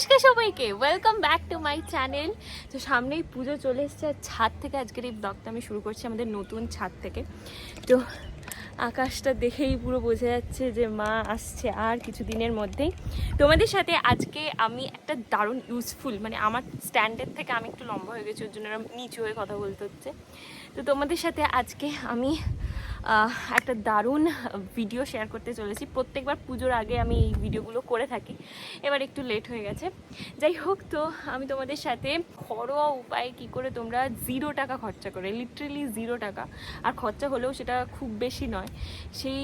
নমস্কার সবাইকে welcome back to my channel তো সামনেই পুজো চলে এসেছে, আর ছাদ থেকে আজকের এই ব্লগটা আমি শুরু করছি আমাদের নতুন ছাদ থেকে। তো আকাশটা দেখেই পুরো বোঝা যাচ্ছে যে মা আসছে আর কিছু দিনের মধ্যেই। তোমাদের সাথে আজকে আমি একটা দারুণ ইউজফুল মানে আমার স্ট্যান্ডের থেকে আমি একটু লম্বা হয়ে গেছি, ওর জন্য নিচু হয়ে কথা বলতে হচ্ছে। তো তোমাদের সাথে আজকে আমি একটা দারুণ ভিডিও শেয়ার করতে চলেছি। প্রত্যেকবার পুজোর আগে আমি এই ভিডিওগুলো করে থাকি। এবার একটু লেট হয়ে গেছে। যাই হোক তো, আমি তোমাদের সাথে ঘরোয়া উপায়ে কি করে তোমরা জিরো টাকা খরচা করে লিটারেলি জিরো টাকা। আর খরচা হলেও সেটা খুব বেশি নয়। সেই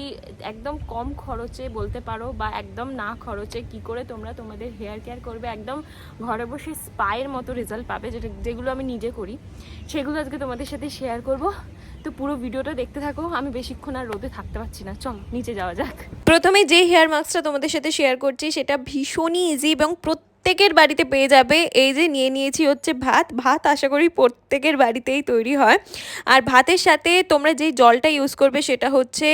একদম কম খরচে বলতে পারো বা একদম না খরচে কি করে তোমরা তোমাদের হেয়ার কেয়ার করবে, একদম ঘরে বসে স্পায়ের মতো রেজাল্ট পাবে, যেটা যেগুলো আমি নিজে করি। সেগুলো আজকে তোমাদের সাথে শেয়ার করব। তো পুরো ভিডিওটা দেখতে থাকো, আমি বেশিক্ষণ আর রোদে থাকতে পারছি না। চল, নিচে যাওয়া যাক। প্রথমে যে হেয়ার মাস্কটা তোমাদের সাথে শেয়ার করছি, সেটা ভীষণই ইজি এবং প্রত্যেকের বাড়িতে পেয়ে যাবে। এই যে নিয়ে নিয়েছি হচ্ছে ভাত। ভাত আশা করি প্রত্যেকের বাড়িতেই তৈরি হয়। আর ভাতের সাথে তোমরা যেই জলটা ইউজ করবে সেটা হচ্ছে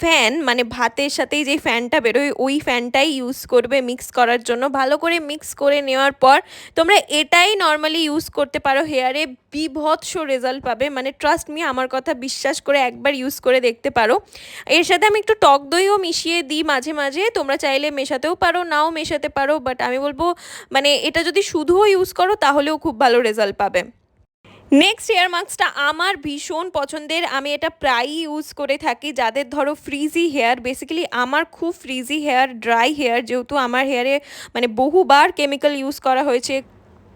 ফ্যান মানে ভাতের সাথেই যেই ফ্যানটা বেরোয়, ওই ফ্যানটাই ইউজ করবে মিক্স করার জন্য। ভালো করে মিক্স করে নেওয়ার পর তোমরা এটাই নর্মালি ইউজ করতে পারো হেয়ারে বিভৎস রেজাল্ট পাবে। মানে ট্রাস্ট মি আমার কথা বিশ্বাস করে একবার ইউজ করে দেখতে পারো। এর সাথে আমি একটু টক দইও মিশিয়ে দিই মাঝে মাঝে। তোমরা চাইলে মেশাতেও পারো, নাও মেশাতে পারো। বাট আমি বলব মানে এটা যদি শুধুও ইউজ করো, তাহলেও খুব ভালো রেজাল্ট পাবে। নেক্সট হেয়ার মাস্কটা আমার ভীষণ পছন্দের। আমি এটা প্রায়ই ইউজ করে থাকি। যাদের ধরো ফ্রিজি হেয়ার বেসিক্যালি আমার খুব ফ্রিজি হেয়ার ড্রাই হেয়ার যেহেতু আমার হেয়ারে মানে বহুবার কেমিক্যাল ইউজ করা হয়েছে।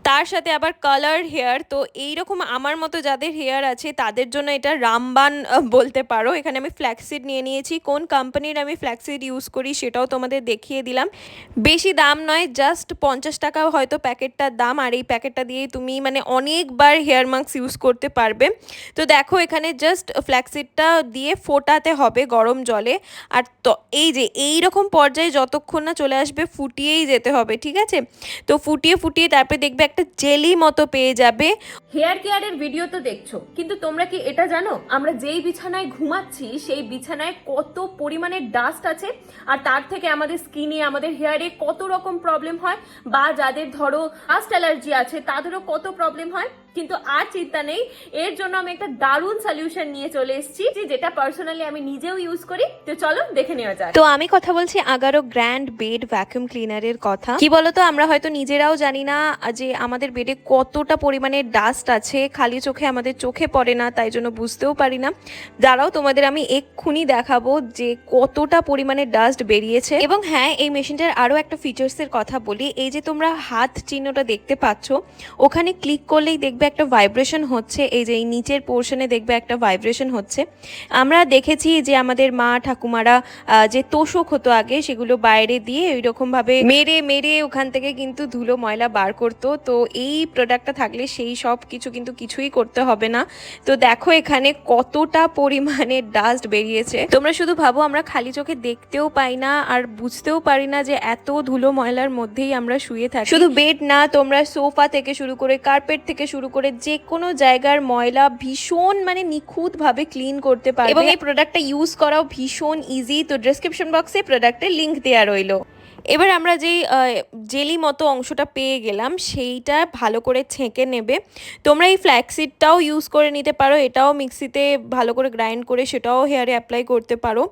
তার সাথে আবার কালার হেয়ার তো এইরকম আমার মতো যাদের হেয়ার আছে, তাদের জন্য এটা রামবান বলতে পারো। এখানে আমি ফ্ল্যাক্সিড নিয়ে নিয়েছি। কোন কোম্পানির আমি ফ্ল্যাক্সিড ইউজ করি সেটাও তোমাদের দেখিয়ে দিলাম। বেশি দাম নয় জাস্ট পঞ্চাশ টাকা হয়তো প্যাকেটটার দাম। আর এই প্যাকেটটা দিয়েই তুমি মানে অনেকবার হেয়ার মাস্ক ইউজ করতে পারবে। তো দেখো, এখানে জাস্ট ফ্ল্যাক্সিডটা দিয়ে ফোটাতে হবে গরম জলে। আর তো এই যে এই রকম পর্যায়ে যতক্ষণ না চলে আসবে, ফুটিয়েই যেতে হবে, ঠিক আছে? তো ফুটিয়ে ফুটিয়ে তারপরে দেখবে একটা জেলি মতো পেয়ে যাবে। হেয়ার কেয়ারের ভিডিও তো দেখছ, কিন্তু তোমরা কি এটা জানো? আমরা যেই বিছানায় ঘুমাচ্ছি, সেই বিছানায় কত পরিমাণে ডাস্ট আছে, আর তার থেকে আমাদের স্কিনে আমাদের হেয়ারে কত রকম প্রবলেম হয়, বা যাদের ধরো ডাস্ট অ্যালার্জি আছে, তাদেরও কত প্রবলেম হয়? কিন্তু আর চিন্তা নেই। এর জন্য আমি একটা দারুণ সলিউশন নিয়ে চলে এসেছি যেটা পার্সোনালি আমি নিজেও ইউজ করি। তো চলো দেখে নেওয়া যাক। তো আমি কথা বলছি আগারো গ্র্যান্ড বেড ভ্যাকুয়াম ক্লিনারের কথা। কি বলতো, আমরা হয়তো নিজেরাও জানি না যে আমাদের বেডে কতটা পরিমাণে ডাস্ট আছে। খালি চোখে আমাদের চোখে পড়ে না, তাই জন্য বুঝতেও পারি না। যারাও তোমাদের আমি এক্ষুনি দেখাবো যে কতটা পরিমাণে ডাস্ট বেরিয়েছে। এবং হ্যাঁ এই মেশিনটার আরও একটা ফিচার্সের কথা বলি। এই যে তোমরা হাত চিহ্নটা দেখতে পাচ্ছ, ওখানে ক্লিক করলেই দেখবে একটা ভাইব্রেশন হচ্ছে এই যে এই নিচের পোর্শনে দেখবে একটা ভাইব্রেশন হচ্ছে। আমরা দেখেছি যে আমাদের মা ঠাকুমারা যে তোষক হতো আগে সেগুলো বাইরে দিয়ে ওই রকমভাবে মেরে মেরে ওখান থেকে কিন্তু ধুলো ময়লা বার করতো। তো এই প্রোডাক্টটা থাকলে সেই সব কিছু কিন্তু কিছুই করতে হবে না। তো দেখো এখানে কতটা পরিমাণে ডাস্ট বেরিয়েছে। তোমরা শুধু ভাবো আমরা খালি চোখে দেখতেও পাই না আর বুঝতেও পারি না যে এত ধুলো ময়লার মধ্যেই আমরা শুয়ে থাকি। শুধু বেড না তোমরা সোফা থেকে শুরু করে কার্পেট থেকে শুরু করে যে কোনো জায়গার ময়লা ভীষণ মানে নিখুঁতভাবে ক্লিন করতে পারবে। এবং এই প্রোডাক্টটা ইউজ করাও ভীষণ ইজি তো ডেসক্রিপশন বক্সে প্রোডাক্টের লিংক দেওয়া রইল। এবার আমরা যেই জেলি মতো অংশটা পেয়ে গেলাম, সেইটা ভালো করে ছেঁকে নেবে। তোমরা এই ফ্ল্যাক্সিডটাও ইউজ করে নিতে পারো, এটাও মিক্সিতে ভালো করে গ্রাইন্ড করে সেটাও হেয়ারে অ্যাপ্লাই করতে পারো।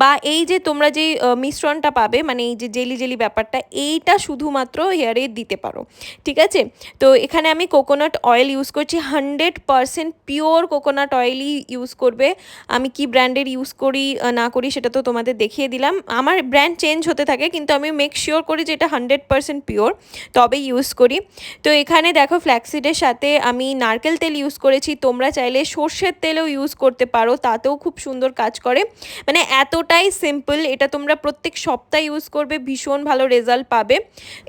বা এই যে তোমরা যেই মিশ্রণটা পাবে মানে এই যে জেলি জেলি ব্যাপারটা, এইটা শুধুমাত্র হেয়ারে দিতে পারো। ঠিক আছে? তো এখানে আমি কোকোনাট অয়েল ইউজ করছি হান্ড্রেড পারসেন্ট পিওর কোকোনাট অয়েলই ইউজ করবে। আমি কি ব্র্যান্ডের ইউজ করি না করি সেটা তো তোমাদের দেখিয়ে দিলাম। আমার ব্র্যান্ড চেঞ্জ হতে থাকে, কিন্তু আমি মেক শিওর করি যে এটা হান্ড্রেড পারসেন্ট পিওর তবে ইউজ করি। তো এখানে দেখো ফ্ল্যাক্সিডের সাথে আমি নারকেল তেল ইউজ করেছি, তোমরা চাইলে সর্ষের তেলও ইউজ করতে পারো, তাতেও খুব সুন্দর কাজ করে। মানে এতটাই সিম্পল এটা তোমরা প্রত্যেক সপ্তাহে ইউজ করবে, ভীষণ ভালো রেজাল্ট পাবে।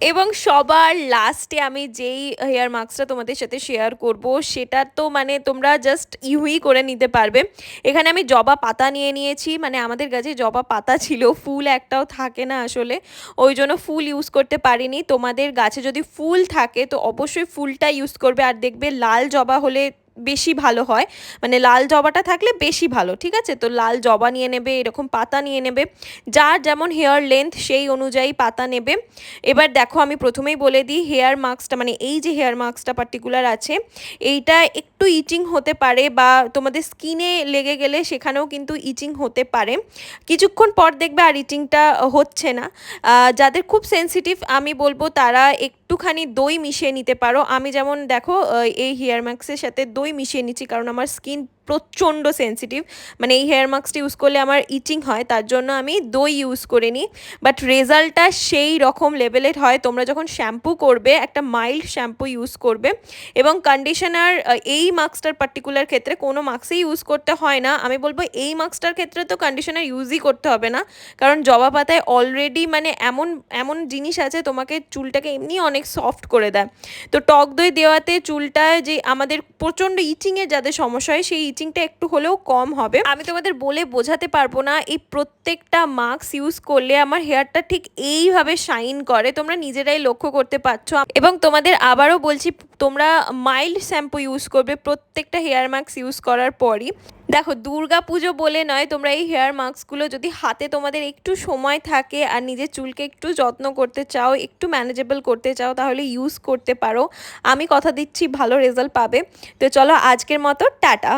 এবং সবার লাস্টে আমি যেই হেয়ার মাস্কটা তোমাদের সাথে শেয়ার করব, সেটা তো মানে তোমরা জাস্ট ইউই করে নিতে পারবে। এখানে আমি জবা পাতা নিয়ে নিয়েছি মানে আমাদের কাছে জবা পাতা ছিল, ফুল একটাও থাকে না আসলে। ওই জন্য ফুল ইউজ করতে পারিনি। তোমাদের গাছে যদি ফুল থাকে, তো অবশ্যই ফুলটা ইউজ করবে। আর দেখবে লাল জবা হলে বেশি ভালো হয়। মানে লাল জবাটা থাকলে বেশি ভালো, ঠিক আছে? তো লাল জবা নিয়ে নেবে, এরকম পাতা নিয়ে নেবে। যার যেমন হেয়ার লেন্থ, সেই অনুযায়ী পাতা নেবে। এবার দেখো, আমি প্রথমেই বলে দিই, হেয়ার মাস্কটা মানে এই যে হেয়ার মাস্কটা পার্টিকুলার আছে, এইটা একটু ইচিং হতে পারে বা তোমাদের স্কিনে লেগে গেলে সেখানেও কিন্তু ইচিং হতে পারে। কিছুক্ষণ পর দেখবে আর ইচিংটা হচ্ছে না। যাদের খুব সেনসিটিভ আমি বলব তারা একটুখানি দই মিশিয়ে নিতে পারো। আমি যেমন দেখো এই হেয়ার মাস্কের সাথে দই মিশিয়ে নিচ্ছি কারণ আমার স্কিন প্রচণ্ড সেনসিটিভ মানে এই হেয়ার মাস্কটা ইউজ করলে আমার ইচিং হয়, তার জন্য আমি দই ইউজ করে নিই। বাট রেজাল্টটা সেই রকম লেভেলের হয়, তোমরা যখন শ্যাম্পু করবে, একটা মাইল্ড শ্যাম্পু ইউজ করবে। এবং কন্ডিশনার এই মাস্কটার পার্টিকুলার ক্ষেত্রে কোনো মাস্কই ইউজ করতে হয় না। আমি বলব এই মাস্কটার ক্ষেত্রে তো কন্ডিশনার ইউজই করতে হবে না। কারণ জবা পাতায় অলরেডি মানে এমন এমন জিনিস আছে, তোমাকে চুলটাকে এমনি অনেক সফট করে দেয়। তো টক দই দেওয়াতে চুলটায় যে আমাদের প্রচণ্ড ইচিংয়ের যাদের সমস্যা হয়, সেই ইচিংটা একটু হলেও কম হবে। আমি তোমাদের বলে বোঝাতে পারব না, এই প্রত্যেকটা মাস্ক ইউজ করলে আমার হেয়ারটা ঠিক এইভাবে শাইন করে। তোমরা নিজেরাই লক্ষ্য করতে পারছ। এবং তোমাদের আবারও বলছি, তোমরা মাইল্ড শ্যাম্পু ইউজ করবে প্রত্যেকটা হেয়ার মাস্ক ইউজ করার পরই। দেখো, দুর্গা পুজো বলে নয়, তোমরা এই হেয়ার মাস্কগুলো যদি হাতে তোমাদের একটু সময় থাকে আর নিজের চুলকে একটু যত্ন করতে চাও, একটু ম্যানেজেবল করতে চাও, তাহলে ইউজ করতে পারো। আমি কথা দিচ্ছি, ভালো রেজাল্ট পাবে। তো চলো, আজকের মতো, টাটা।